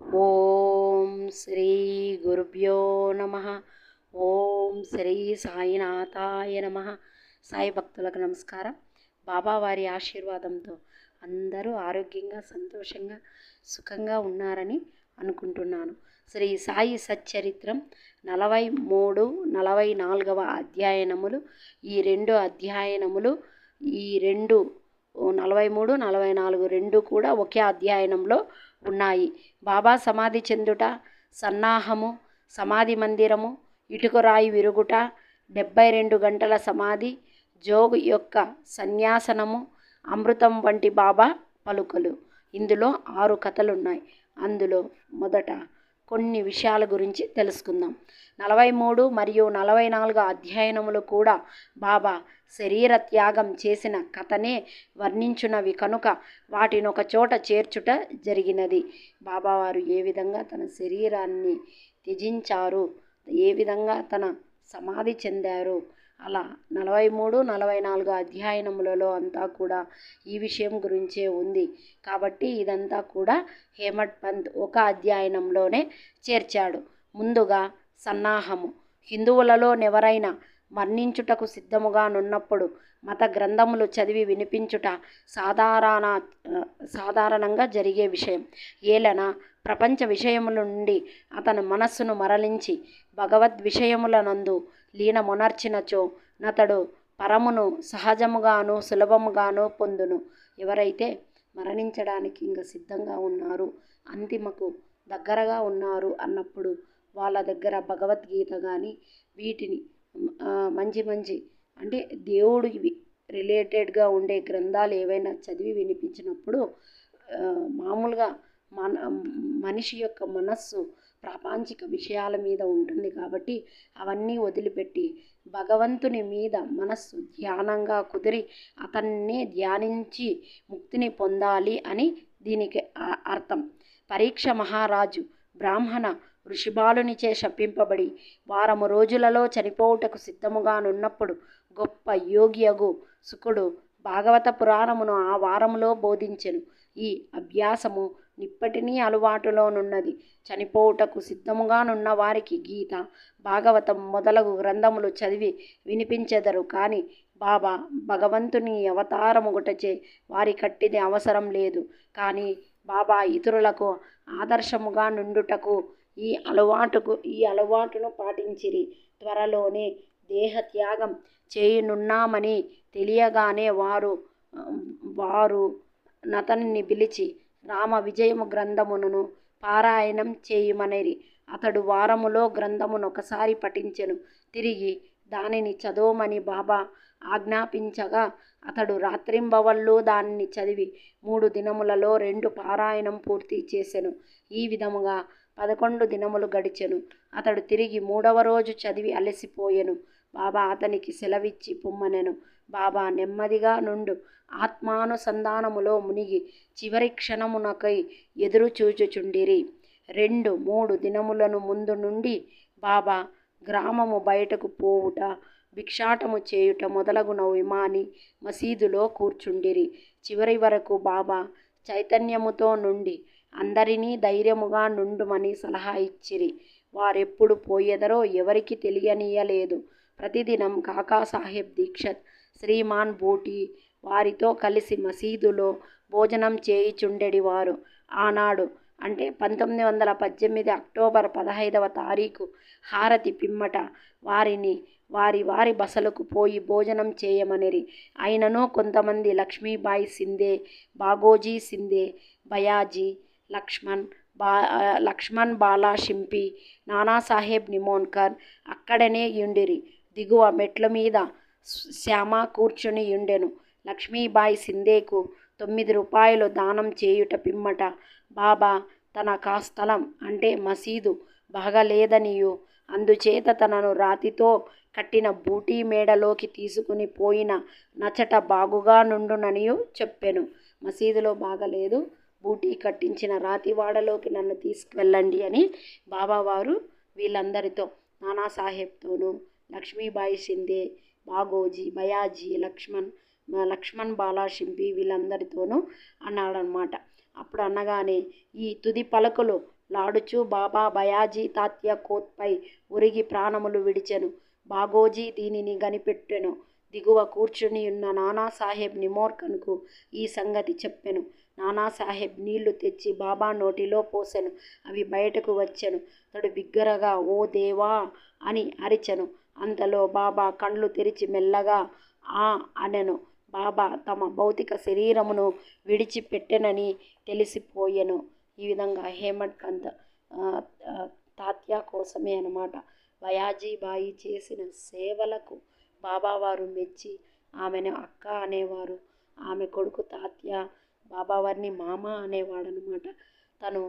ఓం శ్రీ గురుభ్యో నమ. ఓం శ్రీ సాయినాథాయ నమ. సాయి భక్తులకు నమస్కారం. బాబావారి ఆశీర్వాదంతో అందరూ ఆరోగ్యంగా సంతోషంగా సుఖంగా ఉన్నారని అనుకుంటున్నాను. శ్రీ సాయి సచ్చరిత్రం నలభై మూడు నలభై నాలుగవ అధ్యయనములు. ఈ రెండు అధ్యయనములు ఈ రెండు నలభై మూడు నలభై నాలుగు రెండు కూడా ఒకే అధ్యయనంలో ఉన్నాయి. బాబా సమాధి చెందుట సన్నాహము సమాధి మందిరము ఇటుకరాయి విరుగుట డెబ్బై రెండు గంటల సమాధి జోగు యొక్క సన్యాసనము అమృతం వంటి బాబా పలుకలు. ఇందులో ఆరు కథలున్నాయి. అందులో మొదట కొన్ని విషయాల గురించి తెలుసుకుందాం. నలభై మూడు మరియు నలభై నాలుగు అధ్యయనములు కూడా బాబా శరీర త్యాగం చేసిన కథనే వర్ణించునవి కనుక వాటిని ఒక చోట చేర్చుట జరిగినది. బాబావారు ఏ విధంగా తన శరీరాన్ని త్యజించారు? ఏ విధంగా తన సమాధి చెందారు? అలా నలభై మూడు నలభై నాలుగు అధ్యయనములలో అంతా కూడా ఈ విషయం గురించే ఉంది. కాబట్టి ఇదంతా కూడా హేమట్ పంత్ ఒక అధ్యయనంలోనే చేర్చాడు. ముందుగా సన్నాహము. హిందువులలో ఎవరైనా మరణించుటకు సిద్ధముగా నున్నప్పుడు మత గ్రంథములు చదివి వినిపించుట సాధారణ సాధారణంగా జరిగే విషయం. ఏలన ప్రపంచ విషయముల నుండి అతని మనస్సును మరలించి భగవద్ విషయములనందు లీనమునర్చినచో నతడు పరమును సహజముగాను సులభముగాను పొందును. ఎవరైతే మరణించడానికి ఇంకా సిద్ధంగా ఉన్నారు అంతిమకు దగ్గరగా ఉన్నారు అన్నప్పుడు వాళ్ళ దగ్గర భగవద్గీత కానీ వీటిని మంచి మంచి. అంటే దేవుడు రిలేటెడ్గా ఉండే గ్రంథాలు ఏవైనా చదివి వినిపించినప్పుడు మామూలుగా మన మనిషి యొక్క మనస్సు ప్రాపంచిక విషయాల మీద ఉంటుంది కాబట్టి అవన్నీ వదిలిపెట్టి భగవంతుని మీద మనస్సు ధ్యానంగా కుదిరి అతన్నే ధ్యానించి ముక్తిని పొందాలి అని దీనికి అర్థం. పరీక్ష మహారాజు బ్రాహ్మణ ఋషిబాలునిచే శపింపబడి వారము రోజులలో చనిపోవుటకు సిద్ధముగానున్నప్పుడు గొప్ప యోగియగు సుకుడు భాగవత పురాణమును ఆ వారములో బోధించెను. ఈ అభ్యాసము నిప్పటినీ అలవాటులోనున్నది. చనిపోవుటకు సిద్ధముగానున్న వారికి గీత భాగవతం మొదలగు గ్రంథములు చదివి వినిపించెదరు. కానీ బాబా భగవంతుని అవతారముగుటచే వారి కట్టిది అవసరం లేదు. కానీ బాబా ఇతరులకు ఆదర్శముగా నుండుటకు ఈ అలవాటుకు ఈ అలవాటును పాటించిరి. త్వరలోనే దేహత్యాగం చేయనున్నామని తెలియగానే వారు వారు నతన్ని పిలిచి రామ విజయము గ్రంథమును పారాయణం చేయమనిరి. అతడు వారములో గ్రంథమును ఒకసారి పఠించెను. తిరిగి దానిని చదవమని బాబా ఆజ్ఞాపించగా అతడు రాత్రింబవళ్ళు దానిని చదివి మూడు దినములలో రెండు పారాయణం పూర్తి చేసెను. ఈ విధముగా పదకొండు దినములు గడిచెను. అతడు తిరిగి మూడవ రోజు చదివి అలసిపోయెను. బాబా అతనికి సెలవిచ్చి పొమ్మనెను. బాబా నెమ్మదిగా నుండు ఆత్మానుసంధానములో మునిగి చివరి క్షణమునకై ఎదురు చూచుచుండిరి. రెండు మూడు దినములను ముందు నుండి బాబా గ్రామము బయటకు పోవుట భిక్షాటము చేయుట మొదలగున విమాని మసీదులో కూర్చుండిరి. చివరి వరకు బాబా చైతన్యముతో నుండి అందరినీ ధైర్యముగా నుండుమని సలహా ఇచ్చిరి. వారెప్పుడు పోయెదరో ఎవరికి తెలియనీయలేదు. ప్రతిదినం కాకాసాహెబ్ దీక్షత్ శ్రీమాన్ బూటి వారితో కలిసి మసీదులో భోజనం చేయిచుండెడివారు. ఆనాడు అంటే పంతొమ్మిది వందల పద్దెనిమిది అక్టోబర్ పదహైదవ తారీఖు హారతి పిమ్మట వారిని వారి వారి బసలకు పోయి భోజనం చేయమనిరి. అయినను కొంతమంది లక్ష్మీబాయి సిందే బాగోజీ సిందే బయాజీ లక్ష్మణ్ బా లక్ష్మణ్ బాలా షింపి నానాసాహెబ్ నిమోన్కర్ అక్కడనే యుండిరి దిగువ మెట్ల మీద శ్యామ కూర్చుని యుండెను లక్ష్మీబాయి సిందేకు తొమ్మిది రూపాయలు దానం చేయుట పిమ్మట బాబా తన కాస్థలం అంటే మసీదు బాగలేదనియు అందుచేత తనను రాతితో కట్టిన బూటీ మేడలోకి తీసుకుని పోయిన నచట బాగుగా నుండుననియు చెప్పెను మసీదులో బాగలేదు బూటీ కట్టించిన రాతివాడలోకి నన్ను తీసుకువెళ్ళండి అని బాబావారు వీళ్ళందరితో నానాసాహెబ్తోనూ లక్ష్మీబాయి షిందే బాగోజీ బయాజీ లక్ష్మణ్ లక్ష్మణ్ బాలా షింపి వీళ్ళందరితోనూ అన్నాడనమాట అప్పుడు అనగానే ఈ తుది పలకలు లాడుచు బాబా బయాజీ తాత్య కోత్పై ఉరిగి ప్రాణములు విడిచెను. బాగోజీ దీనిని గనిపెట్టెను. దిగువ కూర్చుని ఉన్న నానాసాహెబ్ నిమోర్కన్కు ఈ సంగతి చెప్పెను. నానాసాహెబ్ నీళ్ళు తెచ్చి బాబా నోటిలో పోసెను. అవి బయటకు వచ్చెను. అతడు బిగ్గరగా ఓ దేవా అని అరిచెను. అంతలో బాబా కండ్లు తెరిచి మెల్లగా ఆ అనెను. బాబా తమ భౌతిక శరీరమును విడిచిపెట్టెనని తెలిసిపోయెను. ఈ విధంగా హేమంత్ కంత్ తాత్య కోసమే అనమాట. బయాజీబాయి చేసిన సేవలకు బాబావారు మెచ్చి ఆమెను అక్క అనేవారు. ఆమె కొడుకు తాత్య బాబావారిని మామ అనేవాడనమాట. తను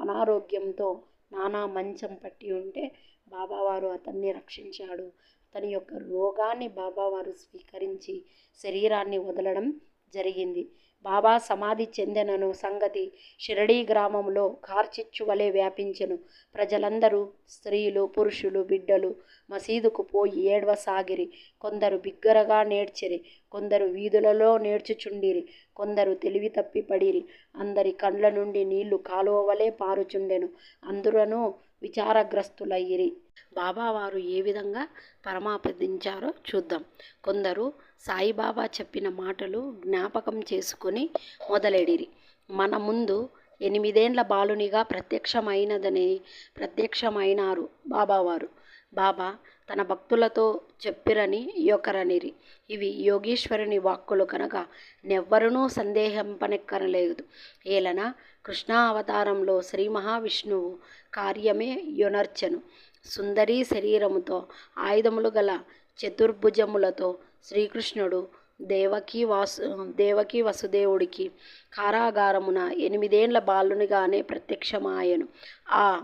అనారోగ్యంతో నానా మంచం పట్టి ఉంటే బాబావారు అతన్ని రక్షించాడు. అతని యొక్క రోగాన్ని బాబావారు స్వీకరించి శరీరాన్ని వదలడం జరిగింది. బాబా సమాధి చెందినను సంగతి షిరడీ గ్రామంలో కార్చిచ్చు వలె వ్యాపించెను. ప్రజలందరూ స్త్రీలు పురుషులు బిడ్డలు మసీదుకు పోయి ఏడవసాగిరి. కొందరు బిగ్గరగా నేర్చిరి కొందరు వీధులలో నేర్చుచుండిరి కొందరు తెలివి తప్పి పడిరి అందరి కండ్ల నుండి నీళ్ళు కాలువ వలె పారుచుండెను. అందురను విచారగ్రస్తులయ్యిరి. బాబావారు ఏ విధంగా పరమాపదించారో చూద్దాం. కొందరు సాయిబాబా చెప్పిన మాటలు జ్ఞాపకం చేసుకొని మొదలెడిరి. మన ముందు ఎనిమిదేండ్ల బాలునిగా ప్రత్యక్షమైనదని ప్రత్యక్షమైనారు బాబావారు. బాబా తన భక్తులతో చెప్పిరని యొకరనిరి. ఇవి యోగీశ్వరుని వాక్కులు కనుక నెవ్వరునూ సందేహంపనెక్కరలేదు. ఏలన కృష్ణా అవతారంలో శ్రీ మహావిష్ణువు కార్యమే యొనర్చెను. సుందరీ శరీరముతో ఆయుధములు గల చతుర్భుజములతో శ్రీకృష్ణుడు దేవకీ వాసు దేవకీ వసుదేవుడికి కారాగారమున ఎనిమిదేండ్ల బాలునిగానే ప్రత్యక్షమాయను. ఆ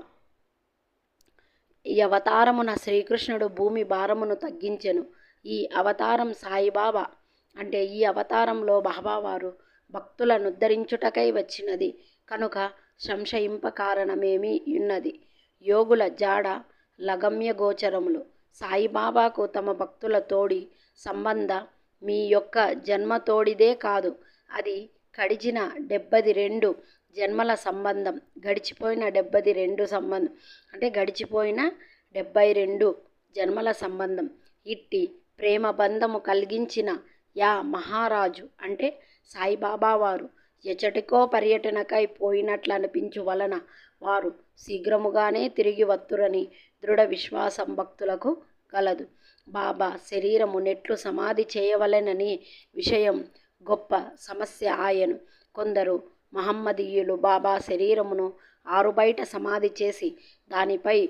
ఈ అవతారమున శ్రీకృష్ణుడు భూమి భారమును తగ్గించెను. ఈ అవతారం సాయిబాబా అంటే ఈ అవతారంలో బాబావారు భక్తులను ఉద్ధరించుటకై వచ్చినది. కనుక సంశయింప కారణమేమీ ఉన్నది యోగుల జాడ లగమ్య గోచరములు. సాయిబాబాకు తమ భక్తుల తోడి సంబంధ మీ యొక్క జన్మ తోడిదే కాదు. అది కడిచిన డెబ్బది రెండు జన్మల సంబంధం. గడిచిపోయిన డెబ్బది రెండు సంబంధం. అంటే గడిచిపోయిన డెబ్బై రెండు జన్మల సంబంధం. ఇట్టి ప్రేమ బంధము కలిగించిన యా మహారాజు అంటే సాయిబాబా వారు ఎచటికో పర్యటనకై పోయినట్లు అనిపించు వలన వారు శీఘ్రముగానే తిరిగి వత్తురని దృఢ విశ్వాసం భక్తులకు కలదు. బాబా శరీరము నెట్లు సమాధి చేయవలెనని విషయం గొప్ప సమస్య ఆయను. కొందరు మహమ్మదీయులు బాబా శరీరమును ఆరుబయట సమాధి చేసి దానిపై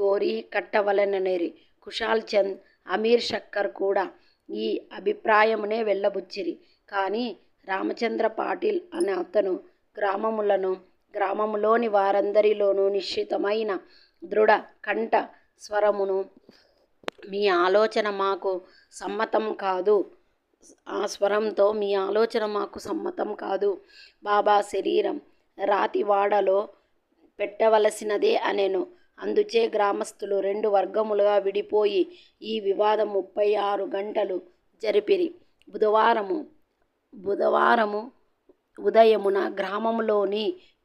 గోరీ కట్టవలెననేరి. కుషాల్ చంద్ అమీర్ షక్కర్ కూడా ఈ అభిప్రాయమునే వెళ్ళబుచ్చిరి. కానీ రామచంద్ర పాటిల్ అనే అతను గ్రామములను గ్రామములోని వారందరిలోనూ నిశ్చితమైన దృఢ కంఠ స్వరమును మీ ఆలోచన మాకు సమ్మతం కాదు. ఆ స్వరంతో మీ ఆలోచన మాకు సమ్మతం కాదు. బాబా శరీరం రాతివాడలో పెట్టవలసినదే అనెను. అందుచే గ్రామస్తులు రెండు వర్గములుగా విడిపోయి ఈ వివాదం ముప్పై ఆరు గంటలు జరిపిరి. బుధవారము బుధవారము ఉదయమున గ్రామంలోని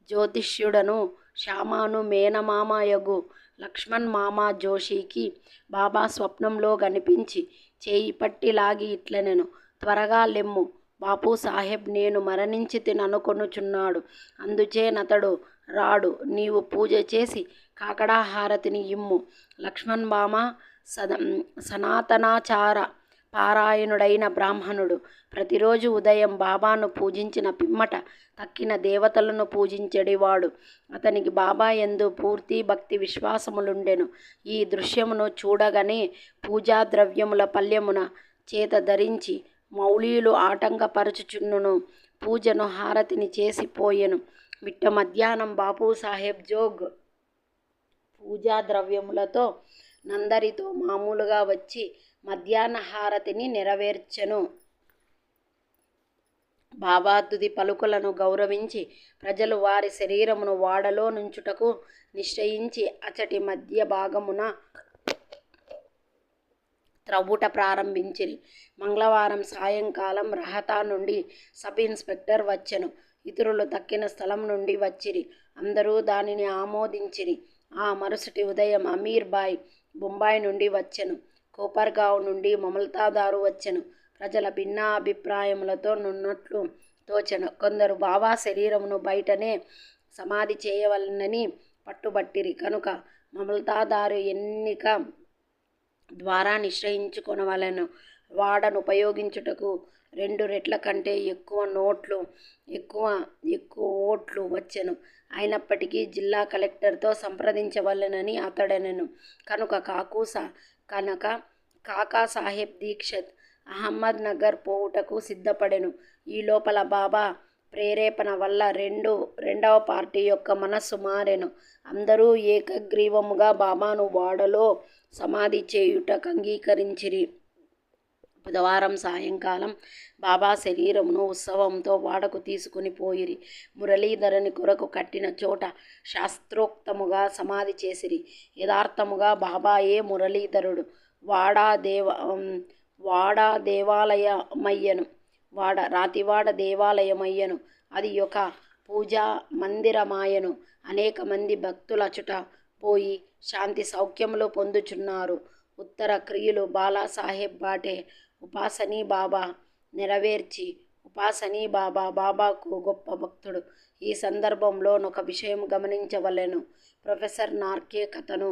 జ్యోతిష్యుడను శ్యామాను మేనమామయగు లక్ష్మణ్ మామ జోషికి బాబా స్వప్నంలో కనిపించి చేయి పట్టి లాగి ఇట్లనెను త్వరగా లెమ్ము బాపు సాహెబ్ నేను మరణించి తిననుకొనుచున్నాడు అందుచేనతడు రాడు నీవు పూజ చేసి కాకడా హారతిని ఇమ్ము లక్ష్మణ్ బామ సద సనాతనాచార పారాయణుడైన బ్రాహ్మణుడు. ప్రతిరోజు ఉదయం బాబాను పూజించిన పిమ్మట తక్కిన దేవతలను పూజించెడివాడు. అతనికి బాబా ఎందు పూర్తి భక్తి విశ్వాసములుండెను. ఈ దృశ్యమును చూడగానే పూజా ద్రవ్యముల పల్లెమున చేత ధరించి మౌళీలు ఆటంకపరచుచున్నును పూజను హారతిని చేసిపోయెను మిట్ట మధ్యాహ్నం బాపు సాహెబ్ జోగ్ పూజా ద్రవ్యములతో నందరితో మామూలుగా వచ్చి మధ్యాహ్న హారతిని నెరవేర్చెను. భావాతుది పలుకులను గౌరవించి ప్రజలు వారి శరీరమును వాడలో నుంచుటకు నిశ్చయించి అచటి మధ్య భాగమున త్రవ్వుట ప్రారంభించిరి. మంగళవారం సాయంకాలం రహతా నుండి సబ్ ఇన్స్పెక్టర్ వచ్చెను. ఇతరులు తక్కిన స్థలం నుండి వచ్చిరి. అందరూ దానిని ఆమోదించిరి. ఆ మరుసటి ఉదయం అమీర్ బాయ్ బొంబాయి నుండి వచ్చెను. కోపర్గావ్ నుండి మమల్తాదారు వచ్చెను. ప్రజల భిన్నాభిప్రాయములతో నున్నట్లు తోచెను. కొందరు బావా శరీరమును బయటనే సమాధి చేయవలనని పట్టుబట్టిరి. కనుక మమల్తాదారు ఎన్నిక ద్వారా నిశ్చయించుకొనవలెను వాడను ఉపయోగించుటకు రెండు రెట్ల కంటే ఎక్కువ నోట్లు ఎక్కువ ఎక్కువ ఓట్లు వచ్చెను. అయినప్పటికీ జిల్లా కలెక్టర్తో సంప్రదించవలెనని అతడనెను. కనుక కాకూసా కనుక కాకాసాహెబ్ దీక్షత్ అహ్మద్ నగర్ పోవుటకు సిద్ధపడెను. ఈ లోపల బాబా ప్రేరేపణ వల్ల రెండు రెండవ పార్టీ యొక్క మనస్సు మారెను. అందరూ ఏకగ్రీవముగా బాబాను వాడలో సమాధి చేయుటకు అంగీకరించిరి. బుధవారం సాయంకాలం బాబా శరీరమును ఉత్సవంతో వాడకు తీసుకుని పోయిరి. మురళీధరుని కొరకు కట్టిన చోట శాస్త్రోక్తముగా సమాధి చేసిరి. యథార్థముగా బాబాయే మురళీధరుడు. వాడా దేవ వాడా దేవాలయమయ్యను వాడ రాతివాడ దేవాలయమయ్యను. అది ఒక పూజా మందిరమాయను. అనేక మంది భక్తులచుట పోయి శాంతి సౌఖ్యములు పొందుచున్నారు. ఉత్తర క్రియలు బాలాసాహెబ్ బాటే ఉపాసనీ బాబా నెరవేర్చి ఉపాసనీ బాబా బాబాకు గొప్ప భక్తుడు. ఈ సందర్భంలో ఒక విషయం గమనించవలెను. ప్రొఫెసర్ నార్కే కథను.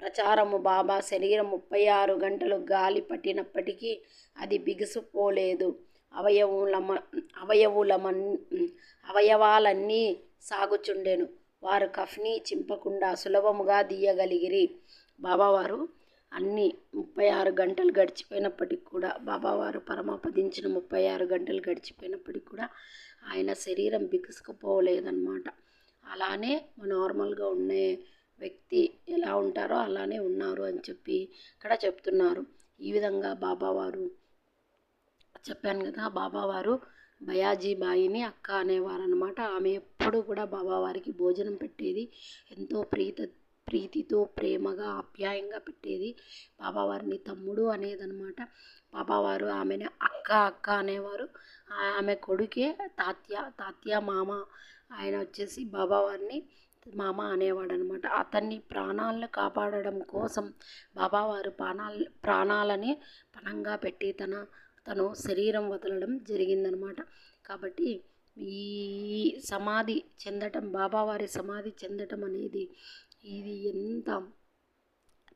ప్రచారము బాబా శరీరం ముప్పై ఆరు గంటలు గాలి పట్టినప్పటికీ అది బిగుసుపోలేదు. అవయవులమ అవయవులమన్ అవయవాలన్నీ సాగుచుండెను. వారు కఫ్ని చింపకుండా సులభముగా దీయగలిగిరి బాబావారు అన్ని ముప్పై ఆరు గంటలు గడిచిపోయినప్పటికి కూడా బాబావారు పరమపదించిన ముప్పై ఆరు గంటలు గడిచిపోయినప్పటికి కూడా ఆయన శరీరం బిగుసుకుపోలేదన్నమాట. అలానే నార్మల్గా ఉండే వ్యక్తి ఎలా ఉంటారో అలానే ఉన్నారు అని చెప్పి ఇక్కడ చెప్తున్నారు. ఈ విధంగా బాబావారు చెప్పాను కదా బాబావారు బయాజీ బాయిని అక్క అనేవారు అనమాట ఆమె ఎప్పుడు కూడా బాబావారికి భోజనం పెట్టేది ఎంతో ప్రీత ప్రీతితో ప్రేమగా ఆప్యాయంగా పెట్టేది బాబావారిని తమ్ముడు అనేదనమాట పాపవారు ఆమెను అక్క అక్క అనేవారు. ఆమె కొడుకే తాత్య తాత్య మామ. ఆయన వచ్చేసి బాబావారిని మామ అనేవాడు అనమాట అతన్ని ప్రాణాలను కాపాడడం కోసం బాబావారు ప్రాణాల ప్రాణాలని పణంగా పెట్టి తన తను శరీరం వదలడం జరిగిందనమాట కాబట్టి ఈ సమాధి చెందటం బాబావారి సమాధి చెందటం అనేది ఇది ఎంత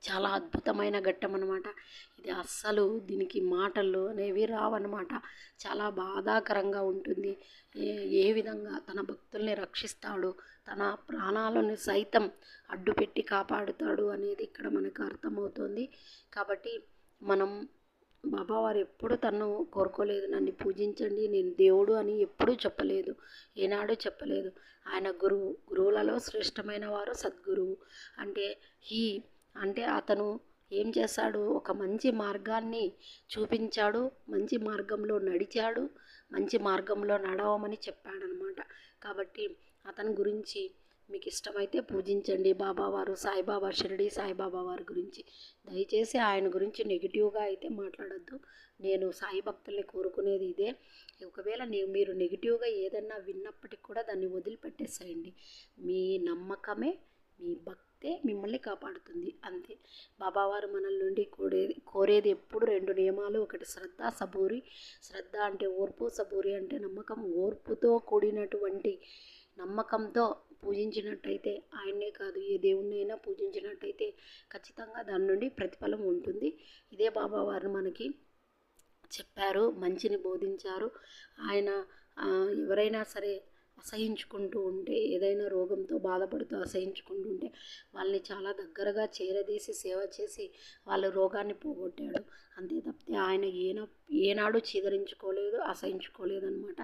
చాలా అద్భుతమైన ఘట్టం అనమాట ఇది అస్సలు దీనికి మాటలు అనేవి రావన్నమాట. చాలా బాధాకరంగా ఉంటుంది. ఏ ఏ విధంగా తన భక్తుల్ని రక్షిస్తాడు తన ప్రాణాలను సైతం అడ్డుపెట్టి కాపాడుతాడు అనేది ఇక్కడ మనకు అర్థమవుతుంది. కాబట్టి మనం బాబావారు ఎప్పుడు తను కోరుకోలేదు. నన్ను పూజించండి నేను దేవుడు అని ఎప్పుడూ చెప్పలేదు. ఏనాడు చెప్పలేదు. ఆయన గురువు గురువులలో శ్రేష్టమైన వారు సద్గురువు. అంటే హీ అంటే అతను ఏం చేశాడు? ఒక మంచి మార్గాన్ని చూపించాడు. మంచి మార్గంలో నడిచాడు. మంచి మార్గంలో నడవమని చెప్పాడనమాట. కాబట్టి అతని గురించి మీకు ఇష్టమైతే పూజించండి బాబావారు సాయిబాబా షిరిడి సాయిబాబా వారి గురించి. దయచేసి ఆయన గురించి నెగిటివ్గా అయితే మాట్లాడద్దు. నేను సాయి భక్తుల్ని కోరుకునేది ఇదే. ఒకవేళ మీరు నెగిటివ్గా ఏదన్నా విన్నప్పటికి కూడా దాన్ని వదిలిపెట్టేసేయండి. మీ నమ్మకమే మీ భక్తే మిమ్మల్ని కాపాడుతుంది. అంతే. బాబావారు మనల్ నుండి కోరేది కోరేది ఎప్పుడు రెండు నియమాలు. ఒకటి శ్రద్ధ సబూరి. శ్రద్ధ అంటే ఓర్పు సబూరి అంటే నమ్మకం. ఓర్పుతో కూడినటువంటి నమ్మకంతో పూజించినట్టయితే ఆయన్నే కాదు ఏ దేవుణ్ణైనా పూజించినట్టయితే ఖచ్చితంగా దాని నుండి ప్రతిఫలం ఉంటుంది. ఇదే బాబా వారు మనకి చెప్పారు మంచిని బోధించారు. ఆయన ఎవరైనా సరే అసహించుకుంటూ ఉంటే ఏదైనా రోగంతో బాధపడుతూ అసహించుకుంటూ ఉంటే వాళ్ళని చాలా దగ్గరగా చేరదీసి సేవ చేసి వాళ్ళ రోగాన్ని పోగొట్టాడు. అంతే తప్పితే ఆయన ఏనా ఏనాడు చీదరించుకోలేదు అసహించుకోలేదు అనమాట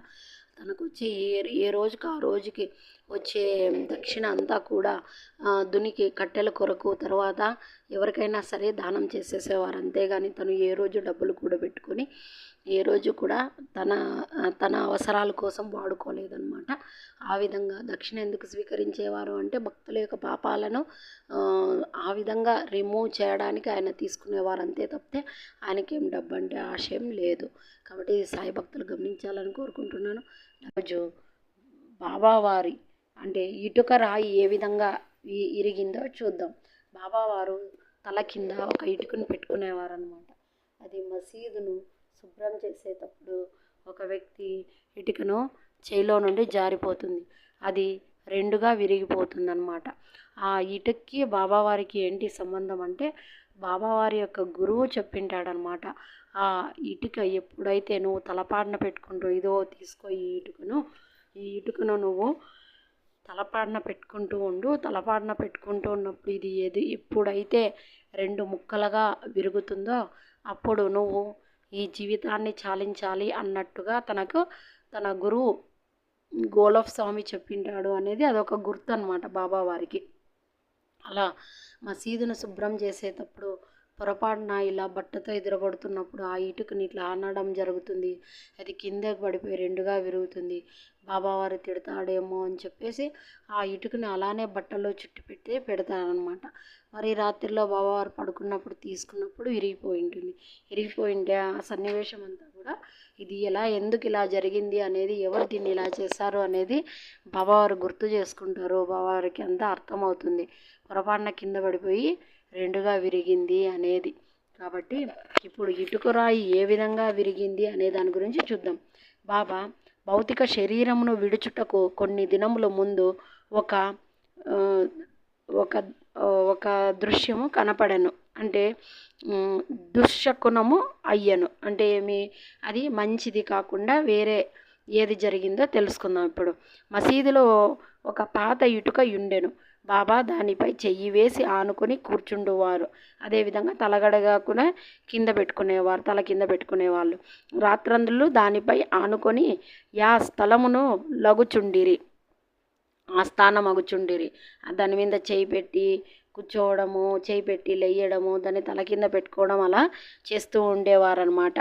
తనకు వచ్చే ఏ ఏ రోజుకి ఆ రోజుకి వచ్చే దక్షిణ అంతా కూడా దునికి కట్టెల కొరకు తర్వాత ఎవరికైనా సరే దానం చేసేసేవారు. అంతేగాని తను ఏ రోజు డబ్బులు కూడా పెట్టుకొని ఏ రోజు కూడా తన తన అవసరాల కోసం వాడుకోలేదన్నమాట. ఆ విధంగా దక్షిణ ఎందుకు స్వీకరించేవారు అంటే భక్తుల యొక్క పాపాలను ఆ విధంగా రిమూవ్ చేయడానికి ఆయన తీసుకునేవారు. అంతే తప్పితే ఆయనకేం డబ్బు అంటే ఆశయం లేదు. కాబట్టి సాయి భక్తులు గమనించాలని కోరుకుంటున్నాను. రోజు బాబావారి అంటే ఇటుక రాయి ఏ విధంగా ఇరిగిందో చూద్దాం. బాబావారు తల కింద ఒక ఇటుకను పెట్టుకునేవారు అనమాట అది మసీదును శుభ్రం చేసేటప్పుడు ఒక వ్యక్తి ఇటుకను చేయిలో నుండి జారిపోతుంది. అది రెండుగా విరిగిపోతుంది అనమాట ఆ ఇటుక్కి బాబావారికి ఏంటి సంబంధం అంటే బాబావారి యొక్క గురువు చెప్పింటాడనమాట ఆ ఇటుక ఎప్పుడైతే నువ్వు తలపాడిన పెట్టుకుంటూ ఇదో తీసుకో ఈ ఇటుకను ఈ ఇటుకను నువ్వు తలపాడిన పెట్టుకుంటూ ఉండు. తలపాడిన పెట్టుకుంటూ ఉన్నప్పుడు ఇది ఏది ఎప్పుడైతే రెండు ముక్కలుగా విరుగుతుందో అప్పుడు నువ్వు ఈ జీవితాన్ని చాలించాలి అన్నట్టుగా తనకు తన గురువు గోలఫ్ స్వామి చెప్పింటాడు అనేది అదొక గుర్తు అనమాట బాబా వారికి. అలా మసీదును శుభ్రం చేసేటప్పుడు పొరపాటున ఇలా బట్టతో ఎదురబడుతున్నప్పుడు ఆ ఇటుకని ఇట్లా అనడం జరుగుతుంది. అది కిందకి పడిపోయి రెండుగా విరుగుతుంది. బాబావారు తిడతాడేమో అని చెప్పేసి ఆ ఇటుకని అలానే బట్టలో చుట్టి పెట్టి పెడతారనమాట మరి రాత్రిలో బాబావారు పడుకున్నప్పుడు తీసుకున్నప్పుడు విరిగిపోయి ఉంటుంది. విరిగిపోయింటే ఆ సన్నివేశం అంతా కూడా ఇది ఎలా ఎందుకు ఇలా జరిగింది అనేది ఎవరు దీన్ని ఇలా చేశారు అనేది బాబావారు గుర్తు చేసుకుంటారు. బాబావారికి అంతా అర్థమవుతుంది. పొరపాటున కింద పడిపోయి రెండుగా విరిగింది అనేది. కాబట్టి ఇప్పుడు ఇటుకరాయి ఏ విధంగా విరిగింది అనే దాని గురించి చూద్దాం. బాబా భౌతిక శరీరమును విడుచుటకు కొన్ని దినముల ముందు ఒక ఒక ఒక దృశ్యము కనపడను. అంటే దుశ్శకునము అయ్యను. అంటే ఏమి? అది మంచిది కాకుండా వేరే ఏది జరిగిందో తెలుసుకుందాం ఇప్పుడు. మసీదులో ఒక పాత ఇటుక ఉండెను బాబా దానిపై చెయ్యి వేసి ఆనుకొని కూర్చుండువారు. అదేవిధంగా తలగడగా కూడా కింద పెట్టుకునేవారు తల కింద పెట్టుకునేవాళ్ళు. రాత్రందులు దానిపై ఆనుకొని యా స్థలమును లగుచుండిరి ఆ స్థానం అగుచుండిరి దాని మీద చేయి పెట్టి కూర్చోవడము చేయి పెట్టి లేయడము దాన్ని తల కింద పెట్టుకోవడం అలా చేస్తూ ఉండేవారనమాట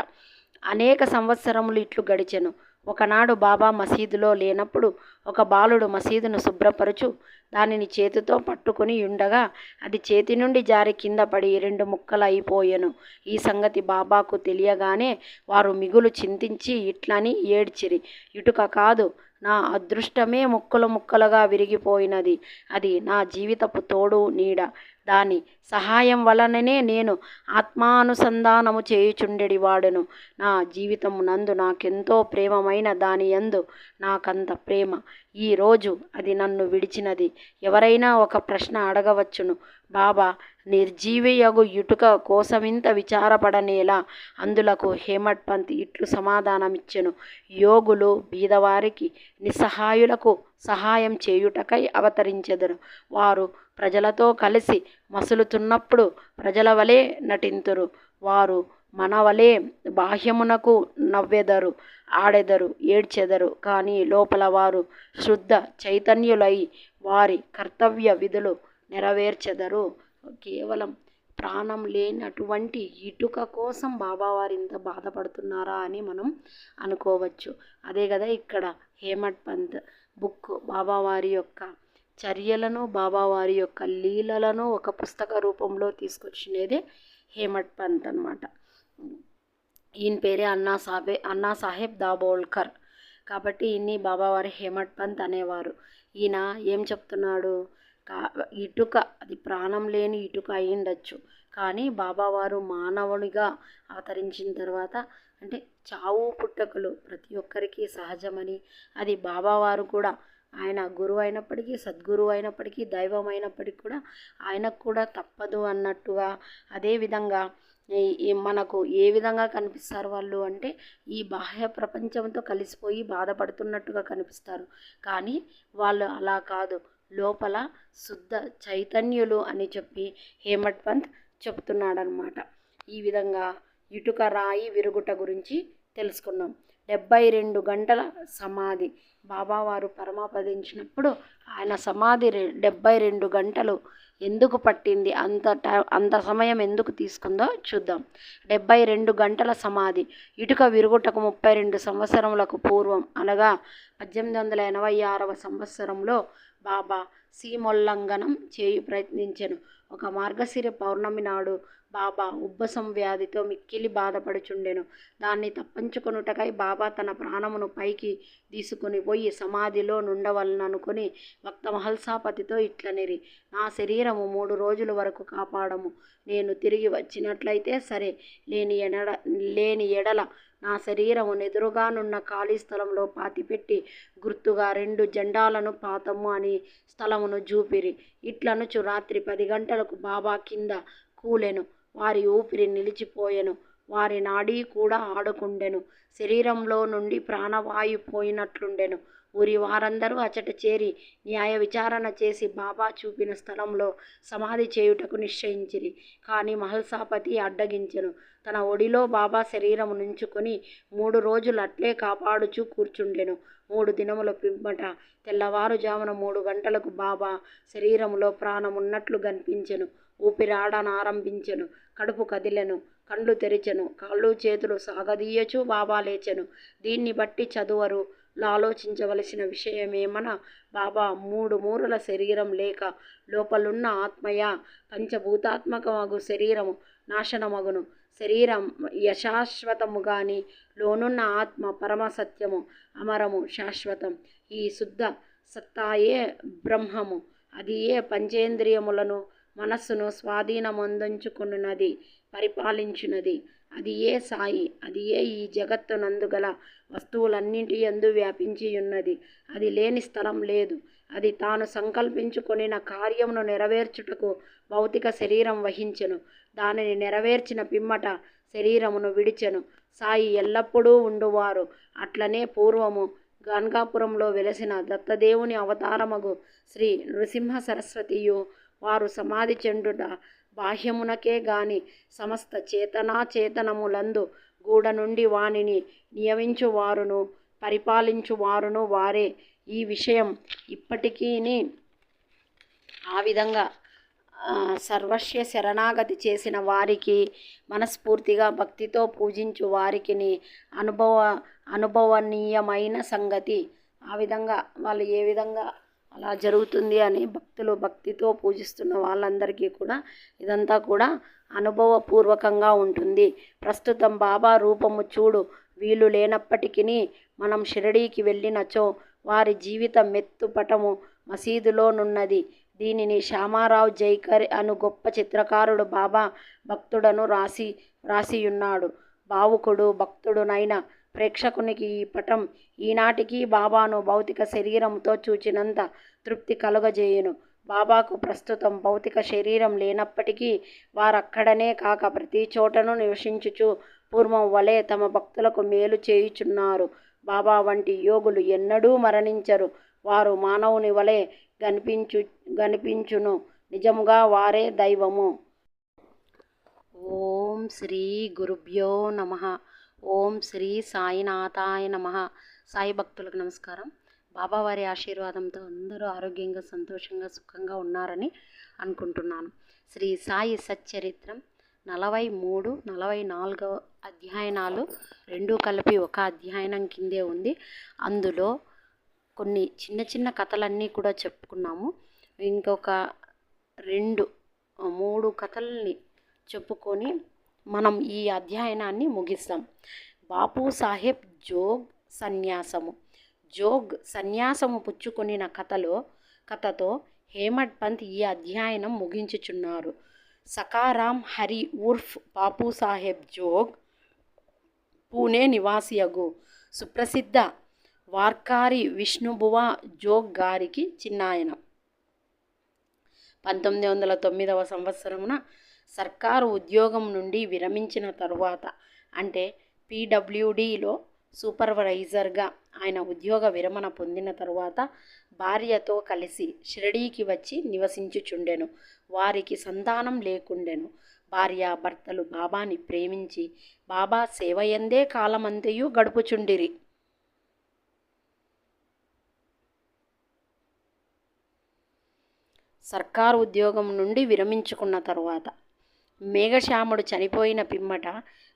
అనేక సంవత్సరములు ఇట్లు గడిచెను. ఒకనాడు బాబా మసీదులో లేనప్పుడు ఒక బాలుడు మసీదును శుభ్రపరచు దానిని చేతితో పట్టుకుని ఉండగా అది చేతి నుండి జారి కింద పడి రెండు ముక్కలు అయిపోయాను ఈ సంగతి బాబాకు తెలియగానే వారు మిగులు చింతించి ఇట్లని ఏడ్చిరి. ఇటుక కాదు నా అదృష్టమే ముక్కలు ముక్కలుగా విరిగిపోయినది. అది నా జీవితపు తోడు నీడ. దాని సహాయం వలననే నేను ఆత్మానుసంధానము చేయుచుండెడి వాడును నా జీవితము నందు నాకెంతో ప్రేమమైన దాని యందు నాకంత ప్రేమ. ఈరోజు అది నన్ను విడిచినది. ఎవరైనా ఒక ప్రశ్న అడగవచ్చును. బాబా నిర్జీవియగు ఇటుక కోసమింత విచారపడనేలా అందులకు హేమట్ పంత్ ఇట్లు సమాధానమిచ్చెను. యోగులు బీదవారికి నిస్సహాయులకు సహాయం చేయుటకై అవతరించెదరు. వారు ప్రజలతో కలిసి మసులుతున్నప్పుడు ప్రజల వలె నటింతురు. వారు మన వలె బాహ్యమునకు నవ్వెదరు ఆడెదరు ఏడ్చెదరు. కానీ లోపల వారు శుద్ధ చైతన్యులై వారి కర్తవ్య విధులు నెరవేర్చెదరు. కేవలం ప్రాణం లేనటువంటి ఇటుక కోసం బాబావారు ఇంత బాధపడుతున్నారా అని మనం అనుకోవచ్చు. అదే కదా ఇక్కడ హేమట్ పంత్ బుక్ బాబావారి యొక్క చర్యలను బాబావారి యొక్క లీలలను ఒక పుస్తక రూపంలో తీసుకొచ్చినదే హేమట్ పంత్ అనమాట ఈయన పేరే అన్నా సాబే అన్నా సాహెబ్ దాబోల్కర్. కాబట్టి ఈయన్ని బాబావారి హేమట్ పంత్ అనేవారు. ఈయన ఏం చెప్తున్నాడు? కా ఇటుక అది ప్రాణం లేని ఇటుక అయ్యిండొచ్చు. కానీ బాబావారు మానవునిగా అవతరించిన తర్వాత అంటే చావు పుట్టకలు ప్రతి ఒక్కరికి సహజమని అది బాబావారు కూడా ఆయన గురువు అయినప్పటికీ సద్గురువు అయినప్పటికీ దైవం అయినప్పటికీ కూడా ఆయనకు కూడా తప్పదు అన్నట్టుగా అదేవిధంగా మనకు ఏ విధంగా కనిపిస్తారు వాళ్ళు అంటే ఈ బాహ్య ప్రపంచంతో కలిసిపోయి బాధపడుతున్నట్టుగా కనిపిస్తారు. కానీ వాళ్ళు అలా కాదు. లోపల శుద్ధ చైతన్యులు అని చెప్పి హేమట్ పంత్ చెప్తున్నాడనమాట ఈ విధంగా ఇటుక రాయి విరుగుట గురించి తెలుసుకున్నాం. డెబ్బై రెండు గంటల సమాధి. బాబావారు పరమపదించినప్పుడు ఆయన సమాధి రె డెబ్బై రెండు గంటలు ఎందుకు పట్టింది? అంత టై అంత సమయం ఎందుకు తీసుకుందో చూద్దాం. డెబ్బై రెండు గంటల సమాధి. ఇటుక విరుగుటకు ముప్పై రెండు సంవత్సరములకు పూర్వం అనగా పద్దెనిమిది వందల ఎనభై ఆరవ సంవత్సరంలో బాబా సీమోల్లంఘనం చేయు ప్రయత్నించెను. ఒక మార్గశిర పౌర్ణమి నాడు బాబా ఉబ్బసం వ్యాధితో మిక్కిలి బాధపడుచుండెను. దాన్ని తప్పించుకొనుటకై బాబా తన ప్రాణమును పైకి తీసుకొని పోయి సమాధిలో నుండవలననుకుని భక్త మహల్సాపతితో ఇట్లనిరి నా శరీరము మూడు రోజుల వరకు కాపాడము. నేను తిరిగి వచ్చినట్లయితే సరే లేని ఎడల లేని ఎడల నా శరీరము నెదురుగానున్న ఖాళీ స్థలంలో పాతిపెట్టి గుర్తుగా రెండు జెండాలను పాతము అని స్థలమును చూపిరి ఇట్లనుచు రాత్రి పది గంటలకు బాబా కింద కూలెను. వారి ఊపిరి నిలిచిపోయెను. వారి నాడీ కూడా ఆడుకుండెను. శరీరంలో నుండి ప్రాణవాయు పోయినట్లుండెను. ఊరి వారందరూ అచట చేరి న్యాయ విచారణ చేసి బాబా చూపిన స్థలంలో సమాధి చేయుటకు నిశ్చయించిరి. కానీ మహల్సాపతి అడ్డగించెను. తన ఒడిలో బాబా శరీరం నుంచుకొని మూడు రోజులు అట్లే కాపాడుచూ కూర్చుండెను. మూడు దినముల పిమ్మట తెల్లవారుజామున మూడు గంటలకు బాబా శరీరంలో ప్రాణమున్నట్లు కనిపించెను. ఊపిరాడనారంభించెను. కడుపు కదిలెను. కండ్లు తెరిచెను. కాళ్ళు చేతులు సాగదీయచు బాబా లేచెను. దీన్ని బట్టి చదువరు. ఆలోచించవలసిన విషయమేమన? బాబా మూడు మూరల శరీరం లేక లోపలున్న ఆత్మయ? పంచభూతాత్మకమగు శరీరము నాశనమగును. శరీరం యశాశ్వతము గాని లోనున్న ఆత్మ పరమసత్యము అమరము శాశ్వతం. ఈ శుద్ధ సత్తాయే బ్రహ్మము. అది ఏ పంచేంద్రియములను మనస్సును స్వాధీనమందించుకున్నది పరిపాలించినది అది ఏ సాయి అది ఏ ఈ జగత్తునందు గల వస్తువులన్నింటి యందు వ్యాపించి ఉన్నది. అది లేని స్థలం లేదు. అది తాను సంకల్పించుకొనిన కార్యమును నెరవేర్చుటకు భౌతిక శరీరం వహించెను. దానిని నెరవేర్చిన పిమ్మట శరీరమును విడిచెను. సాయి ఎల్లప్పుడూ ఉండువారు. అట్లనే పూర్వము గాన్గాపురంలో వెలసిన దత్తదేవుని అవతారమగు శ్రీ నృసింహ సరస్వతియు వారు సమాధి చెండుట బాహ్యమునకే గాని సమస్త చేతనాచేతనములందు గూడ నుండి వానిని నియమించువారును పరిపాలించువారును వారే. ఈ విషయం ఇప్పటికీని ఆ విధంగా సర్వస్వ శరణాగతి చేసిన వారికి మనస్ఫూర్తిగా భక్తితో పూజించు వారికిని అనుభవ అనుభవనీయమైన సంగతి. ఆ విధంగా వాళ్ళు ఏ విధంగా అలా జరుగుతుంది అని భక్తులు భక్తితో పూజిస్తున్న వాళ్ళందరికీ కూడా ఇదంతా కూడా అనుభవపూర్వకంగా ఉంటుంది. ప్రస్తుతం బాబా రూపము చూడు వీలు లేనప్పటికీ మనం షిరడీకి వెళ్ళినచో వారి జీవిత మెత్తుపటము మసీదులోనున్నది. దీనిని శ్యామారావు జైకర్ అను గొప్ప చిత్రకారుడు బాబా భక్తుడను రాసి రాసియున్నాడు. భావుకుడు భక్తుడునైన ప్రేక్షకునికి ఈ పటం ఈనాటికి బాబాను భౌతిక శరీరంతో చూచినంత తృప్తి కలుగజేయును. బాబాకు ప్రస్తుతం భౌతిక శరీరం లేనప్పటికీ వారక్కడనే కాక ప్రతి చోటను నివసించుచు పూర్వం వలె తమ భక్తులకు మేలు చేయుచున్నారు. బాబా వంటి యోగులు ఎన్నడూ మరణించరు. వారు మానవుని వలె కనిపించు కనిపించును నిజముగా వారే దైవము. ఓం శ్రీ గురుభ్యో నమ. ఓం శ్రీ సాయినాథాయ నమ. సాయి భక్తులకు నమస్కారం. బాబావారి ఆశీర్వాదంతో అందరూ ఆరోగ్యంగా సంతోషంగా సుఖంగా ఉన్నారని అనుకుంటున్నాను. శ్రీ సాయి సచ్చరిత్రం నలభై మూడు నలభై నాలుగవ అధ్యయనాలు రెండు కలిపి ఒక అధ్యయనం కిందే ఉంది. అందులో కొన్ని చిన్న చిన్న కథలన్నీ కూడా చెప్పుకున్నాము. ఇంకొక రెండు మూడు కథల్ని చెప్పుకొని మనం ఈ అధ్యయనాన్ని ముగిస్తాం. బాపు సాహెబ్ జోగ్ సన్యాసము. జోగ్ సన్యాసము పుచ్చుకొనిన కథలో కథతో హేమడ్ పంత్ ఈ అధ్యయనం ముగించుచున్నారు. సకారాం హరి ఉర్ఫ్ బాపు సాహెబ్ జోగ్ పూణే నివాసియగు. సుప్రసిద్ధ వార్కారి విష్ణుబువ జోగ్ గారికి చిన్నాయన. పంతొమ్మిది వందల తొమ్మిదవ సంవత్సరమున సర్కారు ఉద్యోగం నుండి విరమించిన తరువాత అంటే పీడబ్ల్యూడీలో సూపర్వైజర్గా ఆయన ఉద్యోగ విరమణ పొందిన తరువాత భార్యతో కలిసి షిరడీకి వచ్చి నివసించుచుండెను. వారికి సంతానం లేకుండెను. భార్య భర్తలు బాబాని ప్రేమించి బాబా సేవయందే కాలమంతయు గడుపుచుండిరి. సర్కారు ఉద్యోగం నుండి విరమించుకున్న తరువాత మేఘశ్యాముడు చనిపోయిన పిమ్మట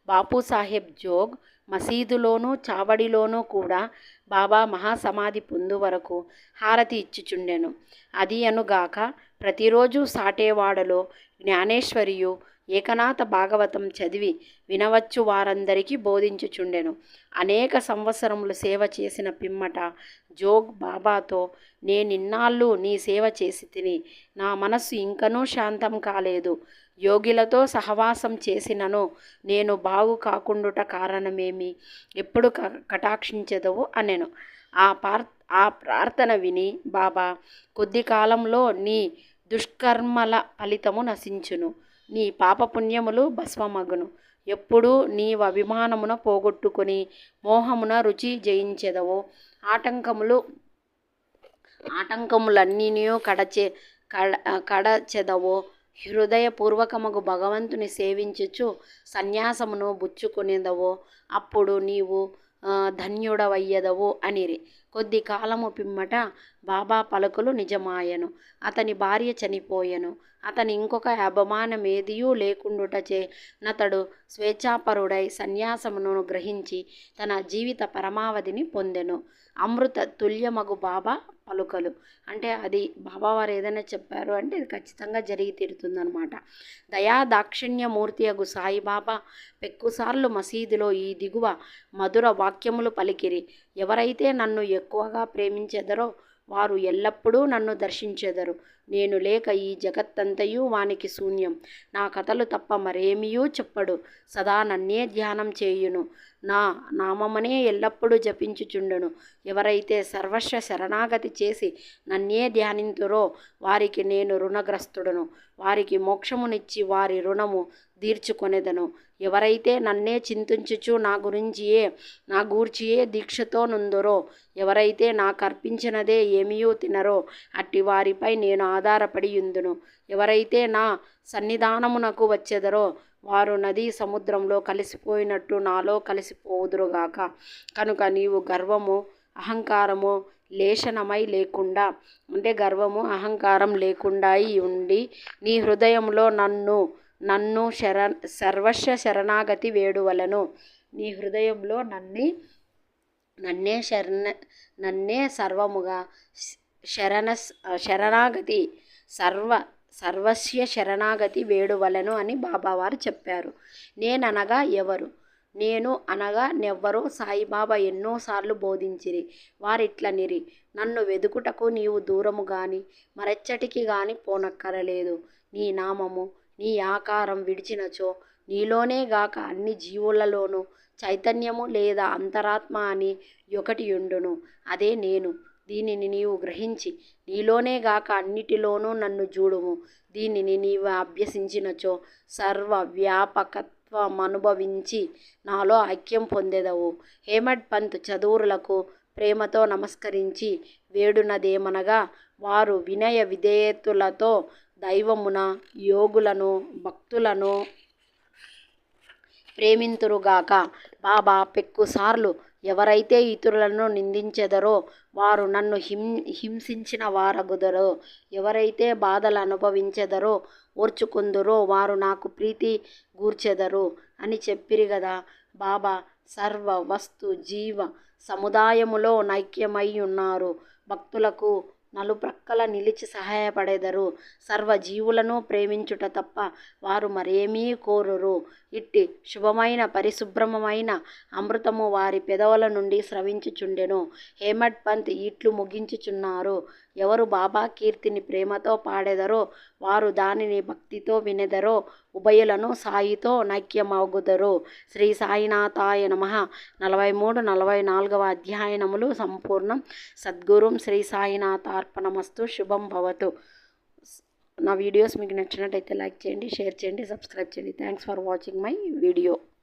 బాపూసాహెబ్ జోగ్ మసీదులోనూ చావడిలోనూ కూడా బాబా మహాసమాధి పొందు వరకు హారతి ఇచ్చుచుండెను. అది అనుగాక ప్రతిరోజు సాటేవాడలో జ్ఞానేశ్వరియు ఏకనాథ భాగవతం చదివి వినవచ్చు వారందరికీ బోధించుచుండెను. అనేక సంవత్సరములు సేవ చేసిన పిమ్మట జోగ్ బాబాతో నేనిన్నాళ్ళు నీ సేవ చేసి తిని నా మనస్సు ఇంకనూ శాంతం కాలేదు. యోగిలతో సహవాసం చేసినను. నేను బాగు కాకుండుట కారణమేమి? ఎప్పుడు క కటాక్షించదవు అనెను. ఆ పార్ ఆ ప్రార్థన విని బాబా కొద్ది కాలంలో నీ దుష్కర్మల ఫలితము నశించును. నీ పాపపుణ్యములు భస్మమగును. ఎప్పుడు నీవు అభిమానమున పోగొట్టుకొని మోహమున రుచి జయించెదవో. ఆటంకములు ఆటంకములన్నీ కడచే కడ కడచెదవో. హృదయపూర్వకముగు భగవంతుని సేవించుచు సన్యాసమును బుచ్చుకొనేదవో. అప్పుడు నీవు ధన్యుడవయ్యదవు అనిరి. కొద్ది కాలము పిమ్మట బాబా పలుకులు నిజమాయను. అతని భార్య చనిపోయెను. అతని ఇంకొక అభిమానమేదియూ లేకుండుటచే నతడు స్వేచ్ఛాపరుడై సన్యాసమును గ్రహించి తన జీవిత పరమావధిని పొందెను. అమృత తుల్యమగు బాబా పలుకలు. అంటే అది బాబా వారు ఏదైనా చెప్పారు అంటే ఇది ఖచ్చితంగా జరిగి తీరుతుందనమాట దయా దాక్షిణ్యమూర్తి అగు సాయిబాబా పెక్కుసార్లు మసీదులో ఈ దిగువ మధుర వాక్యములు పలికిరి. ఎవరైతే నన్ను ఎక్కువగా ప్రేమించెదరో వారు ఎల్లప్పుడూ నన్ను దర్శించెదరు. నేను లేక ఈ జగత్తంతయు వానికి శూన్యం. నా కథలు తప్ప మరేమియూ చెప్పడు. సదా నన్నే ధ్యానం చేయును. నా నామమనే ఎల్లప్పుడూ జపించుచుండును. ఎవరైతే సర్వస్వ శరణాగతి చేసి నన్నే ధ్యానింతురో వారికి నేను రుణగ్రస్తుడను. వారికి మోక్షమునిచ్చి వారి రుణము తీర్చుకొనేదను. ఎవరైతే నన్నే చింతించుచు నా గురించియే నా గూర్చియే దీక్షతో నుందరో ఎవరైతే నా కర్పించినదే ఏమియో తినరో అట్టి వారిపై నేను ఆధారపడి ఉందును. ఎవరైతే నా సన్నిధానమునకు వచ్చెదరో వారు నదీ సముద్రంలో కలిసిపోయినట్టు నాలో కలిసిపోదురుగాక. కనుక నీవు గర్వము అహంకారము లేశనమై లేకుండా అంటే గర్వము అహంకారం లేకుండా ఉండి నీ హృదయంలో నన్ను నన్ను శర సర్వస్వ శరణాగతి వేడువలను. నీ హృదయంలో నన్ని నన్నే శరణ నన్నే సర్వముగా శరణ శరణాగతి సర్వ సర్వస్య శరణాగతి వేడువలను అని బాబావారు చెప్పారు. నేననగా ఎవరు? నేను అనగా నెవ్వరో సాయిబాబా ఎన్నోసార్లు బోధించిరి. వారిట్లనిరి. నన్ను వెదుకుటకు నీవు దూరము గాని మరెచ్చటికి గాని పోనక్కరలేదు. నీ నామము నీ ఆకారం విడిచినచో నీలోనే గాక అన్ని జీవులలోనూ చైతన్యము లేదా అంతరాత్మ అని ఒకటి ఉండును. అదే నేను. దీనిని నీవు గ్రహించి నీలోనే గాక అన్నిటిలోనూ నన్ను చూడుము దీనిని నీవు అభ్యసించినచో సర్వ వ్యాపకత్వం అనుభవించి నాలో ఐక్యం పొందెదవు. హేమడ్ పంత్ చదువులకు ప్రేమతో నమస్కరించి వేడునదేమనగా వారు వినయ విధేయతులతో దైవమున యోగులను భక్తులను ప్రేమింతురుగాక. బాబా పెక్కుసార్లు ఎవరైతే ఇతరులను నిందించెదరో వారు నన్ను హిం హింసించిన వారగుదరో. ఎవరైతే బాధలు అనుభవించెదరో ఓర్చుకుందురో వారు నాకు ప్రీతి గూర్చెదరు అని చెప్పిరి కదా బాబా సర్వ వస్తు జీవ సముదాయములో నైక్యమై ఉన్నారు. భక్తులకు నలుప్రక్కల నిలిచి సహాయపడెదరు. సర్వజీవులను ప్రేమించుట తప్ప వారు మరేమీ కోరురు. ఇట్టి శుభమైన పరిశుభ్రమైన అమృతము వారి పెదవుల నుండి స్రవించుచుండెను. హేమడ్ పంత్ ఇట్లు ముగించుచున్నారు. ఎవరు బాబా కీర్తిని ప్రేమతో పాడెదరో వారు దానిని భక్తితో వినెదరో ఉభయులను సాయితో నైక్యమగుదరు శ్రీ సాయినాథాయ నమ. నలభై మూడు నలభై నాలుగవ అధ్యాయనములు సంపూర్ణం. సద్గురుం శ్రీ సాయినాథార్పణమస్తు. శుభం భవతు. నా వీడియోస్ మీకు నచ్చినట్టయితే లైక్ చేయండి షేర్ చేయండి సబ్స్క్రైబ్ చేయండి. Thanks for watching my video